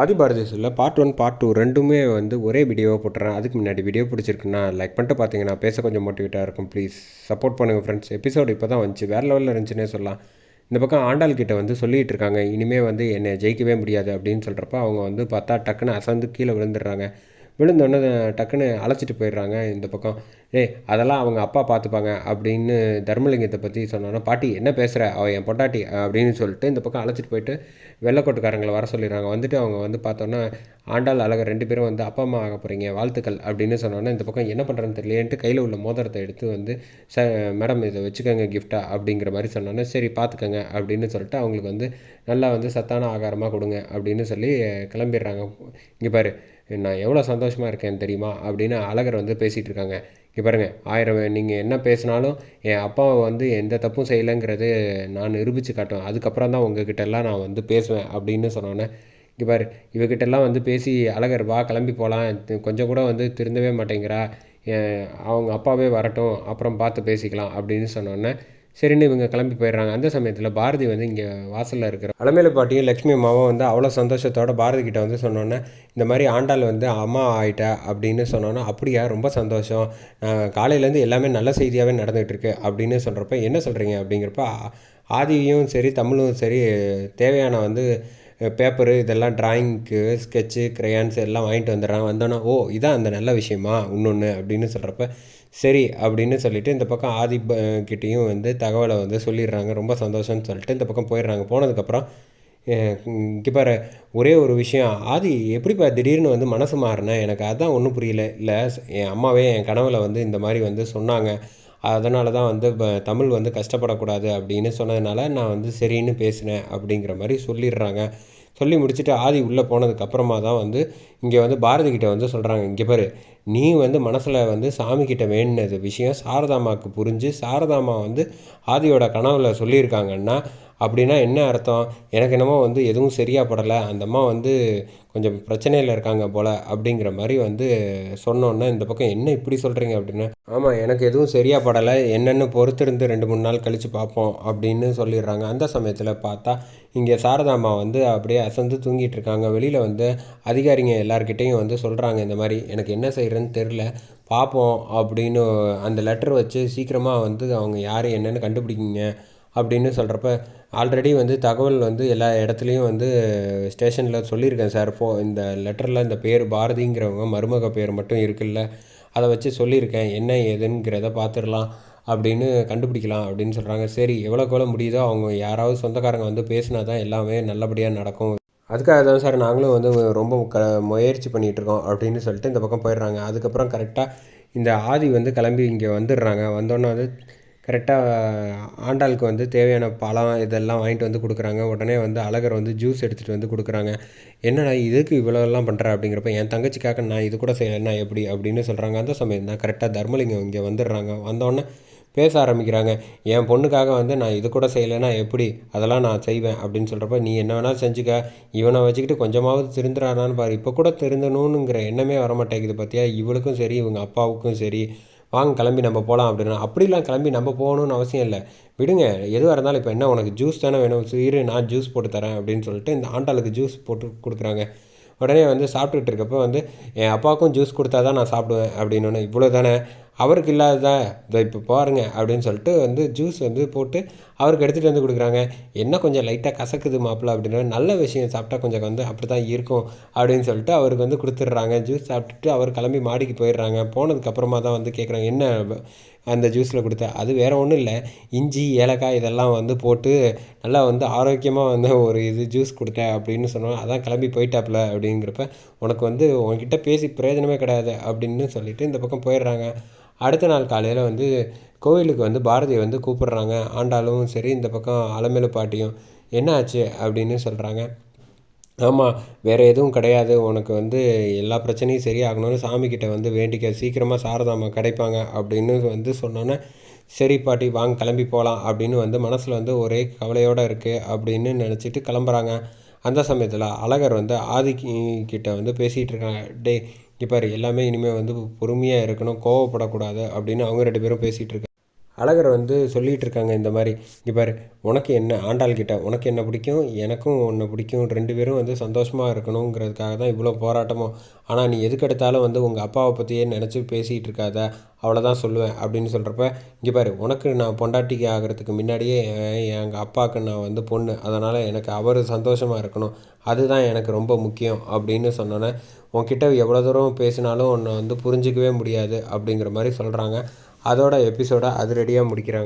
ஆதி சொல்ல part one part two ரெண்டுமே வந்து ஒரே வீடியோவை போட்டுறேன். அதுக்கு முன்னாடி வீடியோ பிடிச்சிருக்குன்னா லைக் பண்ணிட்டு பார்த்தீங்கன்னா பேச கொஞ்சம் மோட்டிவேட்டாக இருக்கும். ப்ளீஸ் சப்போர்ட் பண்ணுங்கள் ஃப்ரெண்ட்ஸ் எபிசோடு இப்போ தான் வந்துச்சு. வேறு லெவலில் இருந்துச்சுன்னே சொல்லலாம். இந்த பக்கம் ஆண்டாள் கிட்ட வந்து சொல்லிகிட்டு இருக்காங்க. இனிமேல் வந்து என்னை ஜெயிக்கவே முடியாது அப்படின்னு சொல்கிறப்ப அவங்க வந்து பார்த்தா டக்குன்னு அசந்து கீழே விழுந்துடுறாங்க. விழுந்தோடனே டக்குன்னு அழைச்சிட்டு போயிடுறாங்க இந்த பக்கம். ஏய் அதெல்லாம் அவங்க அப்பா பார்த்துப்பாங்க அப்படின்னு தர்மலிங்கத்தை பற்றி சொன்னோன்னா பாட்டி என்ன பேசுகிற அவள் என் பொட்டாட்டி அப்படின்னு சொல்லிட்டு இந்த பக்கம் அழைச்சிட்டு போயிட்டு வெள்ளக்கோட்டுக்காரங்களை வர சொல்லிடுறாங்க. வந்துட்டு அவங்க வந்து பார்த்தோன்னா ஆண்டாள் அழகர் ரெண்டு பேரும் வந்து அப்பா அம்மா ஆக போகிறீங்க வாழ்த்துக்கள் அப்படின்னு சொன்னோன்னே இந்த பக்கம் என்ன பண்ணுறேன்னு தெரியலேன்ட்டு கையில் உள்ள மோதிரத்தை எடுத்து வந்து ச மேடம் இதை வச்சுக்கோங்க கிஃப்டா அப்படிங்கிற மாதிரி சொன்னோன்னே சரி பார்த்துக்கோங்க அப்படின்னு சொல்லிட்டு அவங்களுக்கு வந்து நல்லா வந்து சத்தான ஆகாரமாக கொடுங்க அப்படின்னு சொல்லி கிளம்பிடுறாங்க. இங்கே பாரு நான் எவ்வளோ சந்தோஷமாக இருக்கேன் தெரியுமா அப்படின்னு அழகர் வந்து பேசிகிட்டு இருக்காங்க. இங்கே பாருங்கள் ஆயிரம் நீங்கள் என்ன பேசினாலும் என் அப்பாவை வந்து எந்த தப்பும் செய்யலைங்கிறது நான் நிரூபித்து காட்டுவேன். அதுக்கப்புறம் தான் உங்ககிட்டலாம் நான் வந்து பேசுவேன் அப்படின்னு சொன்னோன்னே இங்கே பாரு இவகிட்டெல்லாம் வந்து பேசி அழகர் வா கிளம்பி போகலாம் கொஞ்சம் கூட வந்து திருந்தவே மாட்டேங்கிறா. அவங்க அப்பாவே வரட்டும் அப்புறம் பார்த்து பேசிக்கலாம் அப்படின்னு சொன்னோன்னே சரின்னு இவங்க கிளம்பி போயிடுறாங்க. அந்த சமயத்தில் பாரதி வந்து இங்கே வாசலில் இருக்கிற அலமேலு பாட்டியும் லக்ஷ்மி அம்மாவும் வந்து அவ்வளோ சந்தோஷத்தோட பாரதி கிட்ட வந்து சொன்னோன்னே இந்த மாதிரி ஆண்டாள் வந்து அம்மா ஆயிட்டா அப்படின்னு சொன்னோன்னா அப்படியா? ரொம்ப சந்தோஷம். காலையிலேருந்து எல்லாமே நல்ல செய்தியாகவே நடந்துகிட்டு இருக்கு அப்படின்னு சொல்கிறப்ப என்ன சொல்கிறீங்க அப்படிங்கிறப்ப ஆதியும் சரி தமிழும் சரி தேவையான வந்து பேப்பரு இதெல்லாம் ட்ராயிங்க்கு ஸ்கெட்சு க்ரையான்ஸ் எல்லாம் வாங்கிட்டு வந்துடுறான். வந்தோன்னா ஓ இதான் அந்த நல்ல விஷயமா? இன்னொன்று அப்படின்னு சொல்கிறப்ப சரி அப்படின்னு சொல்லிவிட்டு இந்த பக்கம் ஆதி கிட்டேயும் வந்து தகவலை வந்து சொல்லிடுறாங்க. ரொம்ப சந்தோஷம்னு சொல்லிட்டு இந்த பக்கம் போயிடுறாங்க. போனதுக்கப்புறம் இங்கே பாரு ஒரே ஒரு விஷயம். ஆதி எப்படிப்பா திடீர்னு வந்து மனசு மாறினேன் எனக்கு அதுதான் ஒன்றும் புரியல. இல்லை என் அம்மாவே என் கனவில் வந்து இந்த மாதிரி வந்து சொன்னாங்க. அதனால தான் வந்து இப்போ தமிழ் வந்து கஷ்டப்படக்கூடாது அப்படின்னு சொன்னதுனால நான் வந்து சரின்னு பேசினேன் அப்படிங்கிற மாதிரி சொல்லிடுறாங்க. சொல்லி முடிச்சுட்டு ஆதி உள்ளே போனதுக்கப்புறமா தான் வந்து இங்கே வந்து பாரதி கிட்டே வந்து சொல்கிறாங்க இங்கே பாரு நீ வந்து மனசில் வந்து சாமிக்கிட்ட வேணுனது விஷயம் சாரதாமாவுக்கு புரிஞ்சு சாரதாமா வந்து ஆதியோட கனவில் சொல்லியிருக்காங்கன்னா அப்படின்னா என்ன அர்த்தம்? எனக்கு என்னமோ வந்து எதுவும் சரியாக படலை. அந்த அம்மா வந்து கொஞ்சம் பிரச்சனையில் இருக்காங்க போல் அப்படிங்கிற மாதிரி வந்து சொன்னோன்னே இந்த பக்கம் என்ன இப்படி சொல்கிறீங்க அப்படின்னு? ஆமாம் எனக்கு எதுவும் சரியாக படலை. என்னென்னு பொறுத்திருந்து ரெண்டு மூணு நாள் கழித்து பார்ப்போம் அப்படின்னு சொல்லிடுறாங்க. அந்த சமயத்தில் பார்த்தா இங்கே சாரதாம்மா வந்து அப்படியே அசந்து தூங்கிட்டு இருக்காங்க. வெளியில் வந்து அதிகாரிங்க எல்லாருக்கிட்டேயும் வந்து சொல்கிறாங்க இந்த மாதிரி. எனக்கு என்ன செய்கிறேன்னு தெரில பார்ப்போம் அப்படின்னு அந்த லெட்டர் வச்சு சீக்கிரமாக வந்து அவங்க யார் என்னென்னு கண்டுபிடிக்கிங்க அப்படின்னு சொல்கிறப்ப ஆல்ரெடி வந்து தகவல் வந்து எல்லா இடத்துலையும் வந்து ஸ்டேஷனில் சொல்லியிருக்கேன் சார். ஃபோ இந்த லெட்டரில் இந்த பேர் பாரதிங்கிறவங்க மருமக பேர் மட்டும் இருக்குல்ல. அதை வச்சு சொல்லியிருக்கேன். என்ன ஏதுங்கிறத பார்த்துடலாம் அப்படின்னு கண்டுபிடிக்கலாம் அப்படின்னு சொல்கிறாங்க சரி எவ்வளோக்கு எவ்வளோ முடியுதோ அவங்க யாராவது சொந்தக்காரங்க வந்து பேசினா தான் எல்லாமே நல்லபடியாக நடக்கும். அதுக்காக தான் சார் நாங்களும் வந்து ரொம்ப க முயற்சி பண்ணிகிட்ருக்கோம் அப்படின்னு சொல்லிட்டு இந்த பக்கம் போயிடுறாங்க. அதுக்கப்புறம் கரெக்டாக இந்த ஆதி வந்து கிளம்பி இங்கே வந்துடுறாங்க. வந்தோன்னே வந்து கரெக்டாக ஆண்டாளுக்கு வந்து தேவையான பழம் இதெல்லாம் வாங்கிட்டு வந்து கொடுக்குறாங்க. உடனே வந்து அழகர் வந்து ஜூஸ் எடுத்துகிட்டு வந்து கொடுக்குறாங்க. என்னடா இதுக்கு இவ்வளோலாம் பண்ணுற அப்படிங்கிறப்ப என் தங்கச்சிக்காக நான் இது கூட செய்யலைன்னா எப்படி? அப்படின்னு சொல்கிறாங்க அந்த சமயம் தான் கரெக்டாக தர்மலிங்கம் இங்கே வந்துடுறாங்க. வந்தோடனே பேச ஆரம்பிக்கிறாங்க. என் பொண்ணுக்காக வந்து நான் இது கூட செய்யலைன்னா எப்படி? அதெல்லாம் நான் செய்வேன். அப்படின்னு சொல்கிறப்ப நீ என்ன வேணால் செஞ்சுக்க. இவனை வச்சுக்கிட்டு கொஞ்சமாவது திருந்துறானான்னு பாரு. இப்போ கூட திருந்தணுங்கிற எண்ணமே வரமாட்டேங்குது பார்த்தியா இவளுக்கும் சரி இவங்க அப்பாவுக்கும் சரி. வாங்க கிளம்பி நம்ம போகலாம் அப்படின்னா அப்படிலாம் கிளம்பி நம்ம போகணுன்னு அவசியம் இல்லை. விடுங்க எதுவாக இருந்தாலும் இப்போ என்ன உனக்கு ஜூஸ் தானே வேணும் இரு நான் ஜூஸ் போட்டு தரேன் அப்படின்னு சொல்லிட்டு இந்த ஆண்டாளுக்கு ஜூஸ் போட்டு கொடுக்குறாங்க. உடனே வந்து சாப்பிட்டுட்டு இருக்கப்போ வந்து என் அப்பாவுக்கும் ஜூஸ் கொடுத்தா தான் நான் சாப்பிடுவேன் அப்படின்னு இவ்வளோ தானே அவருக்கு இல்லாததா? இதை இப்போ பாருங்க அப்படின்னு சொல்லிட்டு வந்து ஜூஸ் வந்து போட்டு அவருக்கு எடுத்துகிட்டு வந்து கொடுக்குறாங்க. என்ன கொஞ்சம் லைட்டாக கசக்குது மாப்பிள்ள அப்படின்னா நல்ல விஷயம் சாப்பிட்டா கொஞ்சம் வந்து அப்படி தான் இருக்கும் அப்படின்னு சொல்லிட்டு அவருக்கு வந்து கொடுத்துட்றாங்க. ஜூஸ் சாப்பிட்டுட்டு அவர் கிளம்பி மாடிக்கு போயிடுறாங்க. போனதுக்கப்புறமா தான் வந்து கேட்குறாங்க என்ன அந்த ஜூஸில் கொடுத்த அது வேறு ஒன்றும் இல்லை. இஞ்சி ஏலக்காய் இதெல்லாம் வந்து போட்டு நல்லா வந்து ஆரோக்கியமாக வந்து ஒரு இது ஜூஸ் கொடுத்தேன் அப்படின்னு சொன்னோம். அதான் கிளம்பி போயிட்டாப்புல அப்படிங்கிறப்ப உனக்கு வந்து உங்ககிட்ட பேசி பிரயோஜனமே கிடையாது அப்படின்னு சொல்லிட்டு இந்த பக்கம் போயிடுறாங்க. அடுத்த நாள் காலையில் வந்து கோவிலுக்கு வந்து பாரதியை வந்து கூப்பிட்றாங்க. ஆண்டாலும் சரி இந்த பக்கம் அலமேலு பாட்டியும் என்ன ஆச்சு அப்படின்னு சொல்கிறாங்க ஆமாம் வேறு எதுவும் கிடையாது. உனக்கு வந்து எல்லா பிரச்சனையும் சரியாகணும்னு சாமிக்கிட்ட வந்து வேண்டிக்க. சீக்கிரமாக சாரதாமா கிடைப்பாங்க அப்படின்னு வந்து சொன்னோன்னே சரி பாட்டி வாங்க கிளம்பி போகலாம் அப்படின்னு வந்து மனசில் வந்து ஒரே கவலையோடு இருக்குது அப்படின்னு நினச்சிட்டு கிளம்புறாங்க. அந்த சமயத்தில் அழகர் வந்து ஆதிக்கிட்ட வந்து பேசிகிட்டு இருக்காங்க. டே இப்போ எல்லாமே இனிமேல் வந்து பொறுமையாக இருக்கணும் கோவப்படக்கூடாது அப்படின்னு அவங்க ரெண்டு பேரும் பேசிகிட்டு இருக்காங்க. அழகர் வந்து சொல்லிகிட்டு இருக்காங்க இந்த மாதிரி இங்கே பாரு உனக்கு என்ன ஆண்டாள் கிட்ட உனக்கு என்ன பிடிக்கும் எனக்கும் உன்னை பிடிக்கும் ரெண்டு பேரும் வந்து சந்தோஷமாக இருக்கணுங்கிறதுக்காக தான் இவ்வளோ போராட்டமும் ஆனால் நீ எதுக்கெடுத்தாலும் வந்து உங்கள் அப்பாவை பற்றியே நினச்சி பேசிகிட்டு இருக்காத அவ்வளோதான் சொல்லுவேன் அப்படின்னு சொல்கிறப்ப இங்கே பாரு உனக்கு நான் பொண்டாட்டிக்கு ஆகிறதுக்கு முன்னாடியே எங்கள் அப்பாவுக்கு நான் வந்து பொண்ணு அதனால் எனக்கு அவர் சந்தோஷமாக இருக்கணும் அதுதான் எனக்கு ரொம்ப முக்கியம் அப்படின்னு சொன்னோன்னே உன்கிட்ட எவ்வளோ தூரம் பேசினாலும் உன்னை வந்து புரிஞ்சிக்கவே முடியாது அப்படிங்கிற மாதிரி சொல்கிறாங்க அதோட எபிசோடை அதிரடியாக முடிக்கிறாங்க.